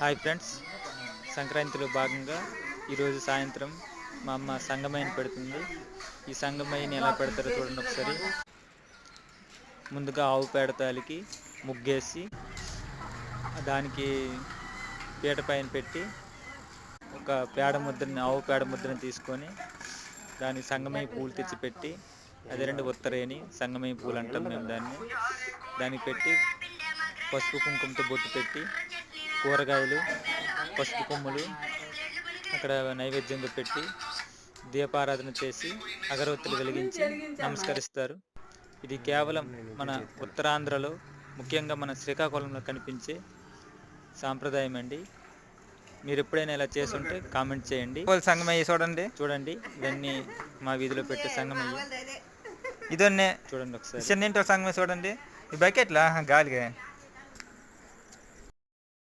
Hi friends. సంక్రాంతిలో భాగంగా ఈరోజు సాయంత్రం మా అమ్మ సంగమైన పెడుతుంది. ఈ సంగమైన ఎలా పెడతారో చూడండి ఒకసారి. ముందుగా ఆవు పేడ తాలికి ముగ్గేసి దానికి పీట పైన పెట్టి ఒక పేడ ముద్రని ఆవు పేడ ముద్రని తీసుకొని దానికి సంగమయ్య పూలు తెచ్చి పెట్టి అదే రెండు ఉత్తరేని సంగమయ్య పూలు అంటాం మేము దాన్ని. దానికి పెట్టి పసుపు కుంకుమతో బొట్టు పెట్టి కూరగాయలు పసుపు కొమ్ములు అక్కడ నైవేద్యంగా పెట్టి దీపారాధన చేసి అగరవత్తులు వెలిగించి నమస్కరిస్తారు. ఇది కేవలం మన ఉత్తరాంధ్రలో ముఖ్యంగా మన శ్రీకాకుళంలో కనిపించే సాంప్రదాయం అండి. మీరు ఎప్పుడైనా ఇలా చేసుంటే కామెంట్ చేయండి. సంగమయ్య చూడండి. చూడండి ఇవన్నీ మా వీధిలో పెట్టే సంగమయ్య. ఇదన్నే చూడండి ఒకసారి. చిన్నింటో సంగమయ్య చూడండి. ఈ బకెట్లా? గాలిగా.